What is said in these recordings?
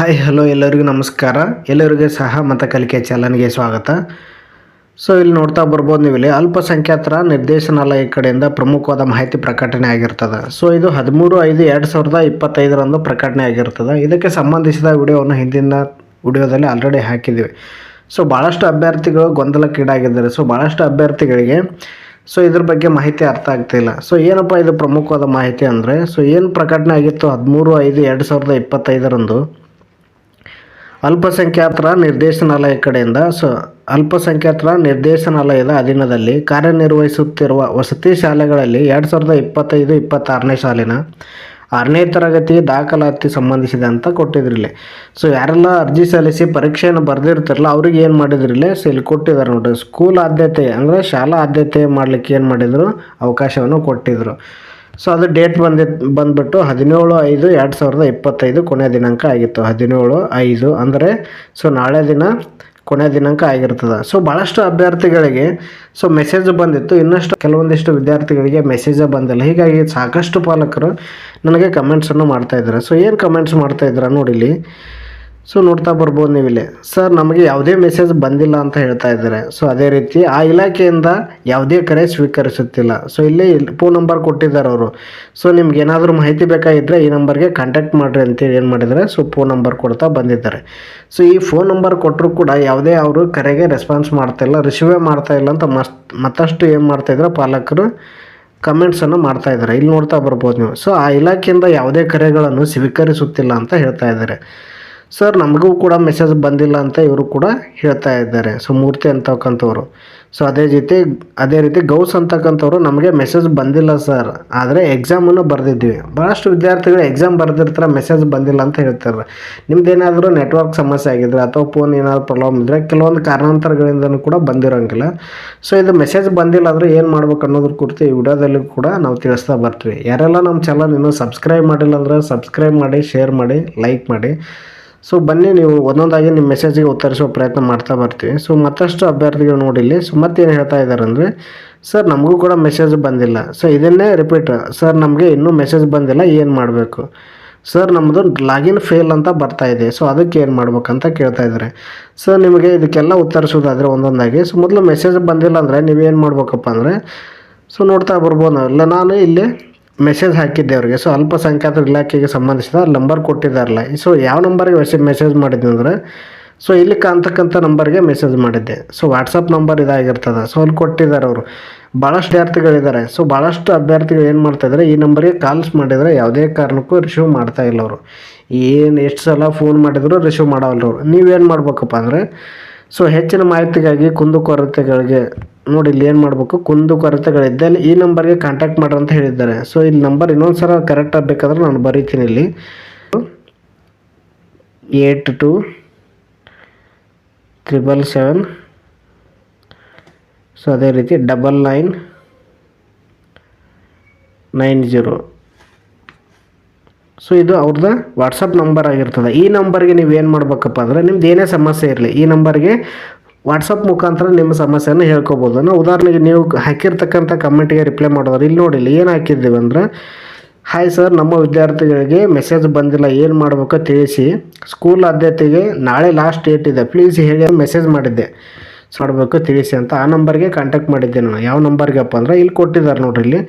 Hi hello ಎಲ್ಲರಿಗೂ ನಮಸ್ಕಾರ. ಎಲ್ಲರಿಗೂ ಸಹ ಮತ ಕಲಿಕೆ ಚಾಲನ್ಗೆ ಸ್ವಾಗತ. ಸೊ ಇಲ್ಲಿ ನೋಡ್ತಾ ಬರ್ಬೋದು ನೀವು ಇಲ್ಲಿ ಅಲ್ಪಸಂಖ್ಯಾತರ ನಿರ್ದೇಶನಾಲಯ ಕಡೆಯಿಂದ ಪ್ರಮುಖವಾದ ಮಾಹಿತಿ ಪ್ರಕಟಣೆ ಆಗಿರ್ತದೆ. ಸೊ ಇದು ಹದಿಮೂರು ಐದು ಎರಡು ಸಾವಿರದ ಇಪ್ಪತ್ತೈದರಂದು ಪ್ರಕಟಣೆ ಆಗಿರ್ತದೆ. ಇದಕ್ಕೆ ಸಂಬಂಧಿಸಿದ ವಿಡಿಯೋವನ್ನು ಹಿಂದಿನ ವಿಡಿಯೋದಲ್ಲಿ ಆಲ್ರೆಡಿ ಹಾಕಿದ್ದೀವಿ ಸೊ ಭಾಳಷ್ಟು ಅಭ್ಯರ್ಥಿಗಳು ಗೊಂದಲಕ್ಕೀಡಾಗಿದ್ದಾರೆ. ಸೊ ಭಾಳಷ್ಟು ಅಭ್ಯರ್ಥಿಗಳಿಗೆ ಸೊ ಇದ್ರ ಬಗ್ಗೆ ಮಾಹಿತಿ ಅರ್ಥ ಆಗ್ತಿಲ್ಲ ಸೊ ಏನಪ್ಪ ಇದು ಪ್ರಮುಖವಾದ ಮಾಹಿತಿ ಅಂದರೆ ಸೊ ಏನು ಪ್ರಕಟಣೆ ಆಗಿತ್ತು ಹದಿಮೂರು ಐದು ಎರಡು ಸಾವಿರದ ಇಪ್ಪತ್ತೈದರಂದು? ಅಲ್ಪಸಂಖ್ಯಾತರ ನಿರ್ದೇಶನಾಲಯ ಕಡೆಯಿಂದ ಸೊ, ಅಲ್ಪಸಂಖ್ಯಾತರ ನಿರ್ದೇಶನಾಲಯದ ಅಧೀನದಲ್ಲಿ ಕಾರ್ಯನಿರ್ವಹಿಸುತ್ತಿರುವ ವಸತಿ ಶಾಲೆಗಳಲ್ಲಿ ಎರಡು ಸಾವಿರದ ಇಪ್ಪತ್ತೈದು ಇಪ್ಪತ್ತಾರನೇ ಸಾಲಿನ ಆರನೇ ತರಗತಿ ದಾಖಲಾತಿ ಸಂಬಂಧಿಸಿದೆ ಸಂಬಂಧಿಸಿದಂತ ಕೊಟ್ಟಿದ್ರಿಲ್ಲಿ. ಸೊ ಯಾರೆಲ್ಲ ಅರ್ಜಿ ಸಲ್ಲಿಸಿ ಪರೀಕ್ಷೆಯನ್ನು ಬರೆದಿರ್ತಾರಲ್ಲ, ಅವ್ರಿಗೆ ಏನು ಮಾಡಿದ್ರಿಲ್ಲ? ಸೊ ಇಲ್ಲಿ ಕೊಟ್ಟಿದ್ದಾರೆ ನೋಡಿರಿ. ಸ್ಕೂಲ್ ಆದ್ಯತೆ ಅಂದರೆ ಶಾಲಾ ಆದ್ಯತೆ ಮಾಡಲಿಕ್ಕೆ ಏನು ಮಾಡಿದರು? ಅವಕಾಶವನ್ನು ಕೊಟ್ಟಿದ್ದರು ಸೊ ಅದು ಡೇಟ್ ಬಂದಿ, ಬಂದ್ಬಿಟ್ಟು ಹದಿನೇಳು ಐದು ಎರಡು ಸಾವಿರದ ಇಪ್ಪತ್ತೈದು ಕೊನೆ ದಿನಾಂಕ ಆಗಿತ್ತು. ಹದಿನೇಳು ಐದು ಅಂದರೆ ಸೊ ನಾಳೆ ದಿನ ಕೊನೆಯ ದಿನಾಂಕ ಆಗಿರ್ತದೆ. ಸೊ ಭಾಳಷ್ಟು ಅಭ್ಯರ್ಥಿಗಳಿಗೆ ಸೊ ಮೆಸೇಜ್ ಬಂದಿತ್ತು. ಇನ್ನಷ್ಟು ಕೆಲವೊಂದಿಷ್ಟು ವಿದ್ಯಾರ್ಥಿಗಳಿಗೆ ಮೆಸೇಜೇ ಬಂದಿಲ್ಲ. ಹೀಗಾಗಿ ಸಾಕಷ್ಟು ಪಾಲಕರು ನನಗೆ ಕಮೆಂಟ್ಸನ್ನು ಮಾಡ್ತಾಯಿದ್ದಾರೆ ಸೊ ಏನು ಕಮೆಂಟ್ಸ್ ಮಾಡ್ತಾಯಿದ್ದೀರಾ ನೋಡಿಲಿ ಸೊ ನೋಡ್ತಾ ಬರ್ಬೋದು ನೀವಿಲ್ಲಿ. ಸರ್ ನಮಗೆ ಯಾವುದೇ ಮೆಸೇಜ್ ಬಂದಿಲ್ಲ ಅಂತ ಹೇಳ್ತಾ ಇದ್ದಾರೆ. ಸೊ ಅದೇ ರೀತಿ ಆ ಇಲಾಖೆಯಿಂದ ಯಾವುದೇ ಕರೆ ಸ್ವೀಕರಿಸುತ್ತಿಲ್ಲ. ಸೊ ಇಲ್ಲಿ ಫೋನ್ ನಂಬರ್ ಕೊಟ್ಟಿದ್ದಾರೆ ಅವರು. ಸೊ ನಿಮ್ಗೆ ಏನಾದರೂ ಮಾಹಿತಿ ಬೇಕಾಗಿದ್ದರೆ ಈ ನಂಬರ್ಗೆ ಕಾಂಟ್ಯಾಕ್ಟ್ ಮಾಡಿರಿ ಅಂತೇಳಿ ಏನು ಮಾಡಿದ್ದಾರೆ. ಸೊ ಫೋನ್ ನಂಬರ್ ಕೊಡ್ತಾ ಬಂದಿದ್ದಾರೆ. ಸೊ ಈ ಫೋನ್ ನಂಬರ್ ಕೊಟ್ಟರು ಕೂಡ ಯಾವುದೇ ಅವರು ಕರೆಗೆ ರೆಸ್ಪಾನ್ಸ್ ಮಾಡ್ತಾ ಇಲ್ಲ ರಿಸೀವೇ ಮಾಡ್ತಾ ಇಲ್ಲ ಅಂತ ಮಸ್ತ್, ಮತ್ತಷ್ಟು ಏನು ಮಾಡ್ತಾಯಿದ್ರೆ ಪಾಲಕರು ಕಮೆಂಟ್ಸನ್ನು ಮಾಡ್ತಾ ಇದ್ದಾರೆ. ಇಲ್ಲಿ ನೋಡ್ತಾ ಬರ್ಬೋದು ನೀವು. ಸೊ ಆ ಇಲಾಖೆಯಿಂದ ಯಾವುದೇ ಕರೆಗಳನ್ನು ಸ್ವೀಕರಿಸುತ್ತಿಲ್ಲ ಅಂತ ಹೇಳ್ತಾ ಇದ್ದಾರೆ. ಸರ್, ನಮಗೂ ಕೂಡ ಮೆಸೇಜ್ ಬಂದಿಲ್ಲ ಅಂತ ಇವರು ಕೂಡ ಹೇಳ್ತಾ ಇದ್ದಾರೆ. ಸೊ ಮೂರ್ತಿ ಅಂತಕ್ಕಂಥವ್ರು. ಸೊ ಅದೇ ರೀತಿ ಅದೇ ರೀತಿ ಗೌಸ್ ಅಂತಕ್ಕಂಥವ್ರು ನಮಗೆ ಮೆಸೇಜ್ ಬಂದಿಲ್ಲ ಸರ್. ಆದರೆ ಎಕ್ಸಾಮನ್ನು ಬರೆದಿದ್ವಿ. ಭಾಳಷ್ಟು ವಿದ್ಯಾರ್ಥಿಗಳು ಎಕ್ಸಾಮ್ ಬರೆದಿರ್ತಾರೆ ಮೆಸೇಜ್ ಬಂದಿಲ್ಲ ಅಂತ ಹೇಳ್ತಾರೆ. ನಿಮ್ದೇನಾದರೂ ನೆಟ್ವರ್ಕ್ ಸಮಸ್ಯೆ ಆಗಿದ್ರೆ ಅಥವಾ ಫೋನ್ ಏನಾದರೂ ಪ್ರಾಬ್ಲಮ್ ಇದ್ದರೆ ಕೆಲವೊಂದು ಕಾರಣಾಂತರಗಳಿಂದನೂ ಕೂಡ ಬಂದಿರೋಂಗಿಲ್ಲ. ಸೊ ಇದು ಮೆಸೇಜ್ ಬಂದಿಲ್ಲ ಅಂದರೆ ಏನು ಮಾಡ್ಬೇಕು ಅನ್ನೋದ್ರ ಕುರಿತು ಈ ವಿಡಿಯೋದಲ್ಲಿ ಕೂಡ ನಾವು ತಿಳಿಸ್ತಾ ಬರ್ತೀವಿ. ಯಾರೆಲ್ಲ ನಮ್ಮ ಚಾನಲ್ ಇನ್ನೂ ಸಬ್ಸ್ಕ್ರೈಬ್ ಮಾಡಿಲ್ಲ ಅಂದರೆ ಸಬ್ಸ್ಕ್ರೈಬ್ ಮಾಡಿ ಶೇರ್ ಮಾಡಿ ಲೈಕ್ ಮಾಡಿ. ಸೊ ಬನ್ನಿ, ನೀವು ಒಂದೊಂದಾಗಿ ನಿಮ್ಮ ಮೆಸೇಜಿಗೆ ಉತ್ತರಿಸುವ ಪ್ರಯತ್ನ ಮಾಡ್ತಾ ಬರ್ತೀವಿ. ಸೊ ಮತ್ತಷ್ಟು ಅಭ್ಯರ್ಥಿಗಳು ನೋಡಿಲ್ಲಿ ಸೊ ಮತ್ತೇನು ಹೇಳ್ತಾ ಇದ್ದಾರೆ ಅಂದರೆ ಸರ್ ನಮಗೂ ಕೂಡ ಮೆಸೇಜ್ ಬಂದಿಲ್ಲ. ಸೊ ಇದನ್ನೇ ರಿಪೀಟ್ ಸರ್ ನಮಗೆ ಇನ್ನೂ ಮೆಸೇಜ್ ಬಂದಿಲ್ಲ. ಏನು ಮಾಡಬೇಕು? ಸರ್ ನಮ್ಮದು ಲಾಗಿನ್ ಫೇಲ್ ಅಂತ ಬರ್ತಾ ಇದೆ. ಸೊ ಅದಕ್ಕೆ ಏನು ಮಾಡ್ಬೇಕಂತ ಕೇಳ್ತಾ ಇದ್ದಾರೆ. ಸರ್ ನಿಮಗೆ ಇದಕ್ಕೆಲ್ಲ ಉತ್ತರಿಸೋದಾದರೆ ಒಂದೊಂದಾಗಿ. ಸೊ ಮೊದಲು ಮೆಸೇಜ್ ಬಂದಿಲ್ಲ ಅಂದರೆ ನೀವೇನು ಮಾಡ್ಬೇಕಪ್ಪ ಅಂದರೆ ಸೊ ನೋಡ್ತಾ ಬರ್ಬೋದು. ಇಲ್ಲ ನಾನು ಇಲ್ಲಿ ಮೆಸೇಜ್ ಹಾಕಿದ್ದೆ ಅವರಿಗೆ. ಸೊ ಅಲ್ಪಸಂಖ್ಯಾತರ ಇಲಾಖೆಗೆ ಸಂಬಂಧಿಸಿದ ನಂಬರ್ ಕೊಟ್ಟಿದ್ದಾರಲ್ಲ. ಸೊ ಯಾವ ನಂಬರ್ಗೆ ಮೆಸೇಜ್ ಮೆಸೇಜ್ ಮಾಡಿದ್ದೆ ಅಂದರೆ ಸೊ ಇಲ್ಲಿ ಕಾಂತಕ್ಕಂಥ ನಂಬರ್ಗೆ ಮೆಸೇಜ್ ಮಾಡಿದ್ದೆ. ಸೊ ವಾಟ್ಸಪ್ ನಂಬರ್ ಇದಾಗಿರ್ತದೆ. ಸೊ ಅಲ್ಲಿ ಕೊಟ್ಟಿದ್ದಾರೆ ಅವರು. ಭಾಳಷ್ಟು ವಿದ್ಯಾರ್ಥಿಗಳಿದ್ದಾರೆ ಸೊ ಭಾಳಷ್ಟು ಅಭ್ಯರ್ಥಿಗಳು ಏನು ಮಾಡ್ತಾಯಿದ್ದಾರೆ ಈ ನಂಬರ್ಗೆ ಕಾಲ್ಸ್ ಮಾಡಿದರೆ ಯಾವುದೇ ಕಾರಣಕ್ಕೂ ರಿಸೀವ್ ಮಾಡ್ತಾ ಇಲ್ಲ ಅವರು. ಏನು ಎಷ್ಟು ಸಲ ಫೋನ್ ಮಾಡಿದ್ರು ರಿಸೀವ್ ಮಾಡೋಲ್ಲ ಅವರು. ನೀವೇನು ಮಾಡ್ಬೇಕಪ್ಪ ಅಂದರೆ ಸೊ ಹೆಚ್ಚಿನ ಮಾಹಿತಿಗಾಗಿ ಕುಂದುಕೊರತೆಗಳಿಗೆ ನೋಡಿ ಇಲ್ಲಿ ಏನು ಮಾಡಬೇಕು? ಕುಂದು ಕೊರತೆಗಳಿದ್ದಲ್ಲಿ ಈ ನಂಬರ್ಗೆ ಕಾಂಟ್ಯಾಕ್ಟ್ ಮಾಡ್ರಿ ಅಂತ ಹೇಳಿದ್ದಾರೆ. ಸೊ ಇಲ್ಲಿ ನಂಬರ್ ಇನ್ನೊಂದು ಸಲ ಕರೆಕ್ಟ್ ಆಗಬೇಕಾದ್ರೆ ನಾನು ಬರೀತೀನಿ ಇಲ್ಲಿ. Eight two triple seven so ಅದೇ ರೀತಿ double nine nine zero so ಇದು ಅವ್ರದ್ದು ವಾಟ್ಸಪ್ ನಂಬರ್ ಆಗಿರ್ತದೆ. ಈ ನಂಬರ್ಗೆ ನೀವು ಏನು ಮಾಡ್ಬೇಕಪ್ಪ ಅಂದರೆ ನಿಮ್ದು ಏನೇ ಸಮಸ್ಯೆ ಇರಲಿ, ಈ ನಂಬರ್ಗೆ ವಾಟ್ಸಪ್ ಮುಖಾಂತರ ನಿಮ್ಮ ಸಮಸ್ಯೆಯನ್ನು ಹೇಳ್ಕೊಬೋದು. ನಾವು ಉದಾಹರಣೆಗೆ ನೀವು ಹಾಕಿರ್ತಕ್ಕಂಥ ಕಮೆಂಟಿಗೆ ರಿಪ್ಲೈ ಮಾಡೋದ್ರೆ ಇಲ್ಲಿ ನೋಡಿ ಇಲ್ಲಿ ಏನು ಹಾಕಿದ್ದೀವಿ ಅಂದರೆ ಹಾಯ್ ಸರ್ ನಮ್ಮ ವಿದ್ಯಾರ್ಥಿಗಳಿಗೆ ಮೆಸೇಜ್ ಬಂದಿಲ್ಲ, ಏನು ಮಾಡಬೇಕು ತಿಳಿಸಿ. ಸ್ಕೂಲ್ ಆದ್ಯತೆಗೆ ನಾಳೆ ಲಾಸ್ಟ್ ಡೇಟ್ ಇದೆ ಪ್ಲೀಸ್ ಹೇಳಿ ಮೆಸೇಜ್ ಮಾಡಿದ್ದೆ. ಮಾಡಬೇಕು ತಿಳಿಸಿ ಅಂತ ಆ ನಂಬರ್ಗೆ ಕಾಂಟ್ಯಾಕ್ಟ್ ಮಾಡಿದ್ದೆ ನಾನು. ಯಾವ ನಂಬರ್ಗಪ್ಪ ಅಂದ್ರೆ ಇಲ್ಲಿ ಕೊಟ್ಟಿದ್ದಾರೆ ನೋಡ್ರಿ ಇಲ್ಲಿ.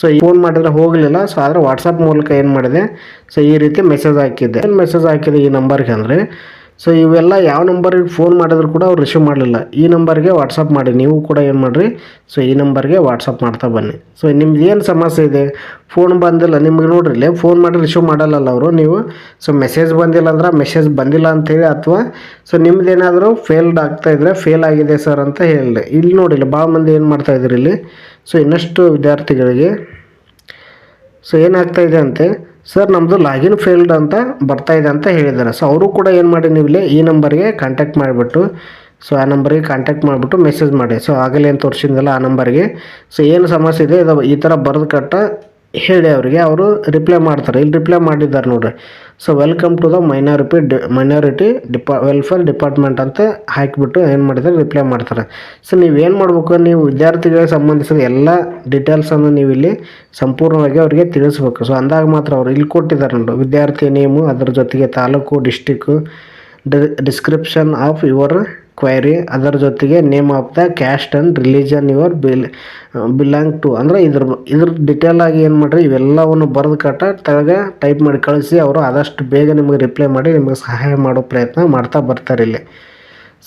ಸೊ ಫೋನ್ ಮಾಡಿದ್ರೆ ಹೋಗಲಿಲ್ಲ ಸೊ ಆದರೆ ವಾಟ್ಸಪ್ ಮೂಲಕ ಏನು ಮಾಡಿದೆ ಸೊ ಈ ರೀತಿ ಮೆಸೇಜ್ ಹಾಕಿದ್ದೆ. ಏನು ಮೆಸೇಜ್ ಹಾಕಿದೆ ಈ ನಂಬರ್ಗೆ ಅಂದರೆ ಸೊ ಇವೆಲ್ಲ ಯಾವ ನಂಬರಿಗೆ ಫೋನ್ ಮಾಡಿದ್ರು ಕೂಡ ಅವ್ರು ರಿಸೀವ್ ಮಾಡಲಿಲ್ಲ. ಈ ನಂಬರ್ಗೆ ವಾಟ್ಸಪ್ ಮಾಡಿ. ನೀವು ಕೂಡ ಏನು ಮಾಡಿರಿ? ಸೊ ಈ ನಂಬರ್ಗೆ ವಾಟ್ಸಪ್ ಮಾಡ್ತಾ ಬನ್ನಿ. ಸೊ ನಿಮ್ದು ಏನು ಸಮಸ್ಯೆ ಇದೆ? ಫೋನ್ ಬಂದಿಲ್ಲ. ನಿಮ್ಗೆ ನೋಡ್ರಿ ಫೋನ್ ಮಾಡಿ ರಿಸೀವ್ ಮಾಡಲ್ಲಲ್ಲ ಅವರು ನೀವು. ಸೊ ಮೆಸೇಜ್ ಬಂದಿಲ್ಲ ಅಂದ್ರೆ ಮೆಸೇಜ್ ಬಂದಿಲ್ಲ ಅಂತೇಳಿ ಅಥವಾ ಸೊ ನಿಮ್ದೇನಾದರೂ ಫೇಲ್ಡ್ ಆಗ್ತಾಯಿದ್ರೆ ಫೇಲ್ ಆಗಿದೆ ಸರ್ ಅಂತ ಹೇಳಿದೆ ಇಲ್ಲಿ ನೋಡಿಲ್ಲ ಭಾಳ ಮಂದಿ ಏನು ಮಾಡ್ತಾಯಿದ್ರು ಇಲ್ಲಿ? ಸೊ ಇನ್ನಷ್ಟು ವಿದ್ಯಾರ್ಥಿಗಳಿಗೆ ಸೊ ಏನಾಗ್ತಾಯಿದೆ ಅಂತೆ? ಸರ್ ನಮ್ಮದು ಲಾಗಿನ್ ಫೇಲ್ಡ್ ಅಂತ ಬರ್ತಾ ಇದೆ ಅಂತ ಹೇಳಿದ್ದಾರೆ. ಸೊ ಅವರು ಕೂಡ ಏನು ಮಾಡಿ ನೀವು ಇಲ್ಲಿ ಈ ನಂಬರ್ಗೆ ಕಾಂಟ್ಯಾಕ್ಟ್ ಮಾಡಿಬಿಟ್ಟು ಸೊ ಆ ನಂಬರ್ಗೆ ಕಾಂಟ್ಯಾಕ್ಟ್ ಮಾಡಿಬಿಟ್ಟು ಮೆಸೇಜ್ ಮಾಡಿ. ಸೊ ಆಗಲೇ ಏನು ತೋರಿಸಿದ್ನಲ್ಲ ಆ ನಂಬರ್ಗೆ. ಸೊ ಏನು ಸಮಸ್ಯೆ ಇದೆ, ಇದು ಈ ಥರ ಬರೆದು ಕಟ್ಟ ಹೇಳಿ ಅವರಿಗೆ, ಅವರು ರಿಪ್ಲೈ ಮಾಡ್ತಾರೆ. ಇಲ್ಲಿ ರಿಪ್ಲೈ ಮಾಡಿದ್ದಾರೆ ನೋಡ್ರಿ. So welcome to the minority D minority ಡಿಪಾ ವೆಲ್ಫೇರ್ ಡಿಪಾರ್ಟ್ಮೆಂಟ್ ಅಂತ ಹಾಕಿಬಿಟ್ಟು ಏನು ಮಾಡಿದ್ದಾರೆ ರಿಪ್ಲೈ ಮಾಡ್ತಾರೆ. ಸೊ ನೀವೇನು ಮಾಡಬೇಕು? ನೀವು ವಿದ್ಯಾರ್ಥಿಗಳಿಗೆ ಸಂಬಂಧಿಸಿದ ಎಲ್ಲ ಡೀಟೇಲ್ಸನ್ನು ನೀವು ಇಲ್ಲಿ ಸಂಪೂರ್ಣವಾಗಿ ಅವರಿಗೆ ತಿಳಿಸ್ಬೇಕು. ಸೊ ಅಂದಾಗ ಮಾತ್ರ ಅವರು ಇಲ್ಲಿ ಕೊಟ್ಟಿದ್ದಾರೆ ನೋಡಿ ವಿದ್ಯಾರ್ಥಿ ನೇಮು, ಅದರ ಜೊತೆಗೆ taluk district description of your query ಅದರ ಜೊತೆಗೆ name of the caste and religion your bill belong to ಅಂದರೆ ಇದ್ರ ಇದ್ರ ಡಿಟೇಲ್ ಆಗಿ ಏನು ಮಾಡಿರಿ, ಇವೆಲ್ಲವನ್ನು ಬರೆದು ಕಟ್ಟ ತೆಳಗೆ ಟೈಪ್ ಮಾಡಿ ಕಳಿಸಿ, ಅವರು ಆದಷ್ಟು ಬೇಗ ನಿಮಗೆ ರಿಪ್ಲೈ ಮಾಡಿ, ನಿಮಗೆ ಸಹಾಯ ಮಾಡೋ ಪ್ರಯತ್ನ ಮಾಡ್ತಾ ಬರ್ತಾರೆ ಇಲ್ಲಿ.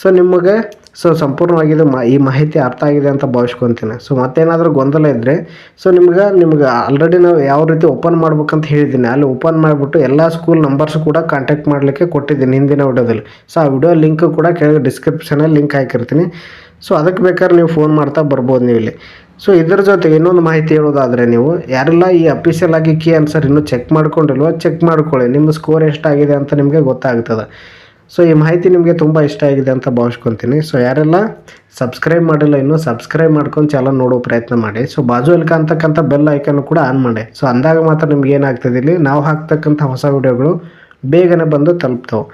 ಸೊ ನಿಮಗೆ ಸೊ ಸಂಪೂರ್ಣವಾಗಿ ಇದು ಮಾ, ಈ ಮಾಹಿತಿ ಅರ್ಥ ಆಗಿದೆ ಅಂತ ಭಾವಿಸ್ಕೊತೀನಿ. ಸೊ ಮತ್ತೇನಾದರೂ ಗೊಂದಲ ಇದ್ದರೆ ಸೊ ನಿಮ್ಗೆ ನಿಮ್ಗೆ ಆಲ್ರೆಡಿ ನಾವು ಯಾವ ರೀತಿ ಓಪನ್ ಮಾಡ್ಬೇಕಂತ ಹೇಳಿದ್ದೀನಿ. ಅಲ್ಲಿ ಓಪನ್ ಮಾಡಿಬಿಟ್ಟು ಎಲ್ಲ ಸ್ಕೂಲ್ ನಂಬರ್ಸ್ ಕೂಡ ಕಾಂಟ್ಯಾಕ್ಟ್ ಮಾಡಲಿಕ್ಕೆ ಕೊಟ್ಟಿದ್ದೀನಿ ಹಿಂದಿನ ವಿಡಿಯೋದಲ್ಲಿ. ಸೊ ಆ ವಿಡಿಯೋ ಲಿಂಕ್ ಕೂಡ ಕೆಳಗೆ ಡಿಸ್ಕ್ರಿಪ್ಷನಲ್ಲಿ ಲಿಂಕ್ ಹಾಕಿರ್ತೀನಿ. ಸೊ ಅದಕ್ಕೆ ಬೇಕಾದ್ರೆ ನೀವು ಫೋನ್ ಮಾಡ್ತಾ ಬರ್ಬೋದು ನೀವು ಇಲ್ಲಿ. ಸೊ ಇದರ ಜೊತೆಗೆ ಇನ್ನೊಂದು ಮಾಹಿತಿ ಹೇಳೋದಾದರೆ ನೀವು, ಯಾರೆಲ್ಲ ಈ ಅಫಿಷಿಯಲ್ ಆಗಿ ಕೀ ಆನ್ಸರ್ ಇನ್ನೂ ಚೆಕ್ ಮಾಡ್ಕೊಂಡಿಲ್ವೋ ಚೆಕ್ ಮಾಡ್ಕೊಳ್ಳಿ. ನಿಮ್ಮ ಸ್ಕೋರ್ ಎಷ್ಟಾಗಿದೆ ಅಂತ ನಿಮಗೆ ಗೊತ್ತಾಗ್ತದೆ. ಸೊ ಈ ಮಾಹಿತಿ ನಿಮಗೆ ತುಂಬ ಇಷ್ಟ ಆಗಿದೆ ಅಂತ ಭಾವಿಸ್ಕೊತೀನಿ. ಸೊ ಯಾರೆಲ್ಲ ಸಬ್ಸ್ಕ್ರೈಬ್ ಮಾಡಿಲ್ಲ, ಇನ್ನೂ ಸಬ್ಸ್ಕ್ರೈಬ್ ಮಾಡ್ಕೊಂಡು ಚಾನಲ್ ನೋಡೋ ಪ್ರಯತ್ನ ಮಾಡಿ. ಸೊ ಬಾಜು ಅಲ್ಲಿ ಕಾಣ್ತಕ್ಕಂಥ ಬೆಲ್ ಐಕನ್ ಕೂಡ ಆನ್ ಮಾಡಿ. ಸೊ ಅಂದಾಗ ಮಾತ್ರ ನಿಮ್ಗೆ ಏನಾಗ್ತದೆ ಇಲ್ಲಿ? ನಾವು ಹಾಕ್ತಕ್ಕಂಥ ಹೊಸ ವಿಡಿಯೋಗಳು ಬೇಗನೆ ಬಂದು ತಲುಪ್ತವೆ.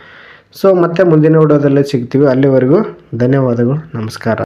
ಸೊ ಮತ್ತೆ ಮುಂದಿನ ವಿಡಿಯೋದಲ್ಲಿ ಸಿಗ್ತೀವಿ. ಅಲ್ಲಿವರೆಗೂ ಧನ್ಯವಾದಗಳು. ನಮಸ್ಕಾರ.